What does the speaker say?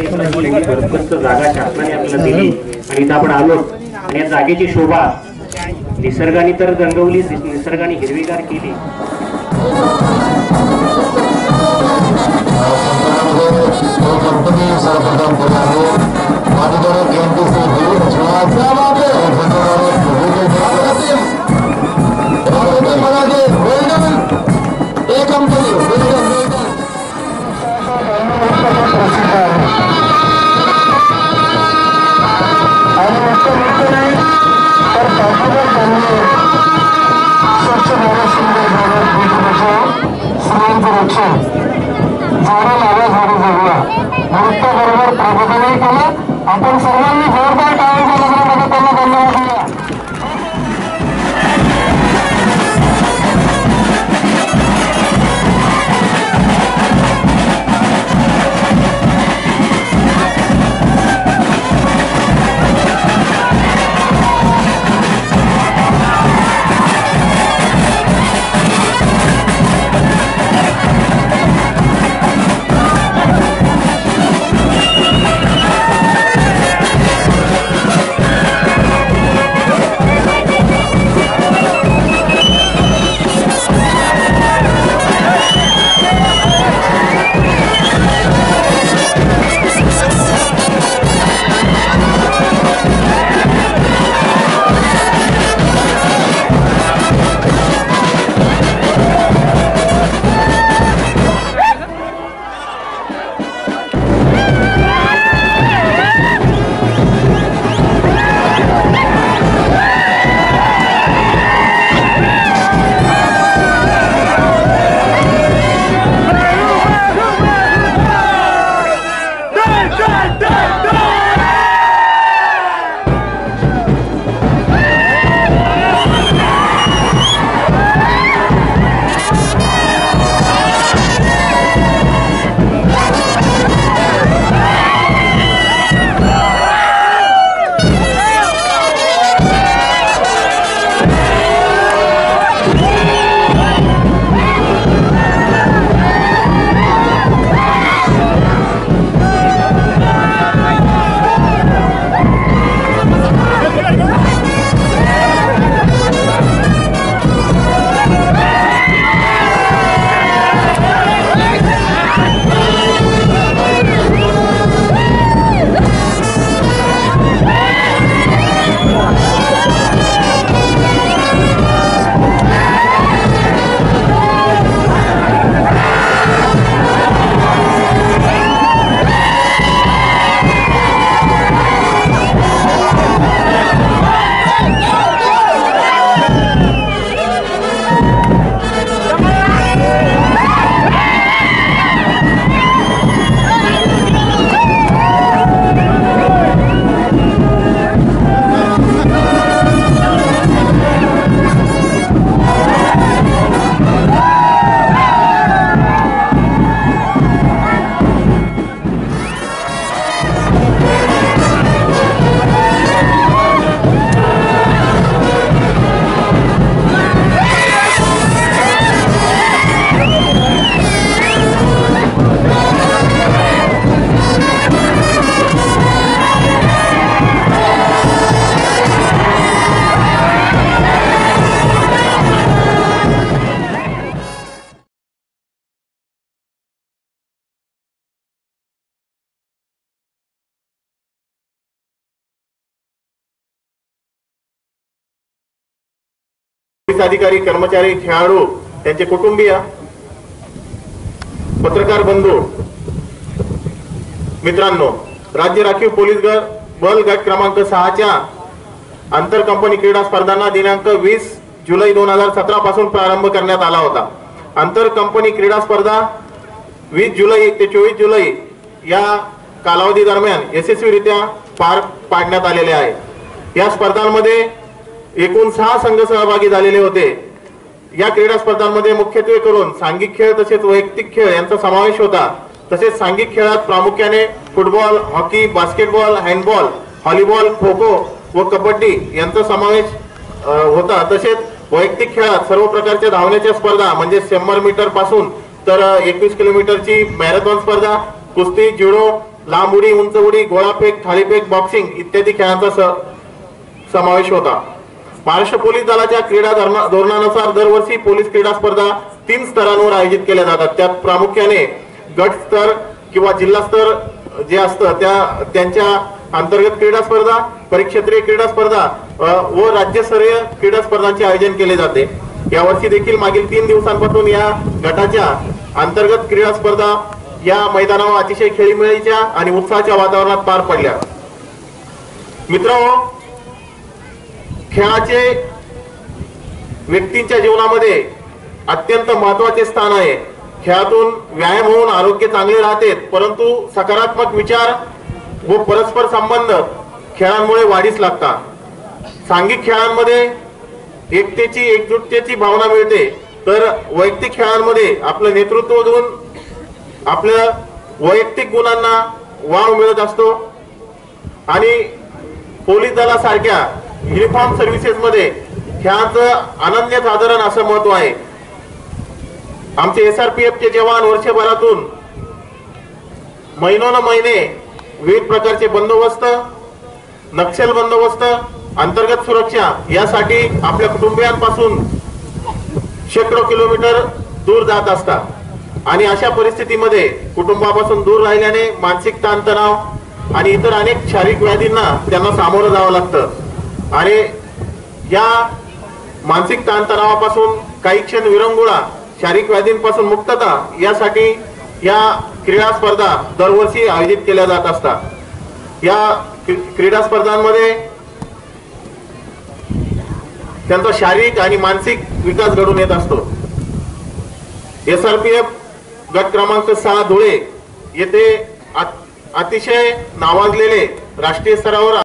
सरपंच जागा शासनाने आपल्याला दिली. आणि इथं आपण आलो आणि या जागेची शोभा निसर्गाने तर रंगवली निसर्गाने हिरवीगार केली. कंपनी सर्वप्रथम अधिकारी कर्मचारी खेळाडू त्यांचे कुटुंबीय पत्रकार बंधू मित्रांनो राज्य राखीव पोलीस गट बल गट क्रमांक सहाच्या आंतर कंपनी क्रीडा स्पर्धांना दिनांक वीस जुलै दोन हजार सतरा पासून प्रारंभ करण्यात आला होता. आंतर कंपनी क्रीडा स्पर्धा वीस जुलै ते चोवीस जुलै या कालावधी दरम्यान यशस्वीरित्या पार पाडण्यात आलेल्या आहे. या स्पर्धांमध्ये एकूण सहा संघ सहभागी झालेले होते. या क्रीडा स्पर्धांमध्ये मुख्यत्वे करून सांघिक खेळ तसेच वैयक्तिक खेळ यांचा समावेश होता. तसेच सांघिक खेळात प्रामुख्याने football hockey basketball handball volleyball kho kho व कबड्डी यांचा समावेश होता. तसेच वैयक्तिक खेळात सर्व प्रकारच्या धावण्याच्या स्पर्धा म्हणजे शंभर मीटरपासून तर एकवीस किलोमीटरची मॅरेथॉन स्पर्धा कुस्ती जुडो लांब उडी उंच उडी गोळाफेक थाळीफेक बॉक्सिंग इत्यादी खेळांचा स- समावेश होता. महाराष्ट्र पोलीस दलाच्या क्रीडा धर्म- धोरणानुसार दरवर्षी पोलीस क्रीडा स्पर्धा तीन स्तरांवर आयोजित केल्या जातात. त्यात प्रामुख्याने गट स्तर किंवा जिल्हा स्तर जे असतं त्या त्यांच्या अंतर्गत क्रीडा स्पर्धा परिक्षेत्रीय क्रीडा स्पर्धा व राज्यस्तरीय क्रीडा स्पर्धांचे आयोजन केले जाते. यावर्षी देखील मागील तीन दिवसांपासून या गटाच्या अंतर्गत क्रीडा स्पर्धा या मैदानावर अतिशय खेळीमेळीच्या आणि उत्साहाच्या वातावरणात पार पडल्या. मित्रांनो खेळाचे व्यक्तींच्या जीवनामध्ये अत्यंत महत्त्वाचे स्थान आहे. खेळातून व्यायाम होऊन आरोग्य चांगले राहते परंतु सकारात्मक विचार व परस्पर संबंध खेळांमुळे वाढीस लागतात. सांघिक खेळांमध्ये एकतेची एकजुटतेची भावना मिळते. तर वैयक्तिक खेळांमध्ये आपलं नेतृत्व देऊन आपल्या वैयक्तिक गुणांना वाव मिळत असतो. आणि पोलीस दलासारख्या युनिफॉर्म सर्व्हिसेस मध्ये ह्याचं अनन्य साधारण असं महत्त्व आहे. आमचे एसआरपीएफ चे जवान वर्षभरातून महिनोन महिने विविध प्रकारचे बंदोबस्त नक्षल बंदोबस्त अंतर्गत सुरक्षा यासाठी आपल्या कुटुंबियांपासून शेकडो किलोमीटर दूर जात असतात. आणि अशा परिस्थितीमध्ये कुटुंबापासून दूर राहिल्याने मानसिक ताणतणाव आणि इतर अनेक शारीरिक व्याधींना त्यांना सामोरं जावं लागतं. आणि या मानसिक ताणतणावापासून काही क्षण विरंगुळा शारीरिक व्याधींपासून मुक्तता यासाठी या क्रीडा स्पर्धा दरवर्षी आयोजित केल्या जात असतात. या क्रीडा स्पर्धांमध्ये त्यांचा शारीरिक आणि मानसिक विकास घडून येत असतो. एस आर पी एफ गट क्रमांक सहा धुळे येथे अतिशय नावाजलेले राष्ट्रीय स्तरावर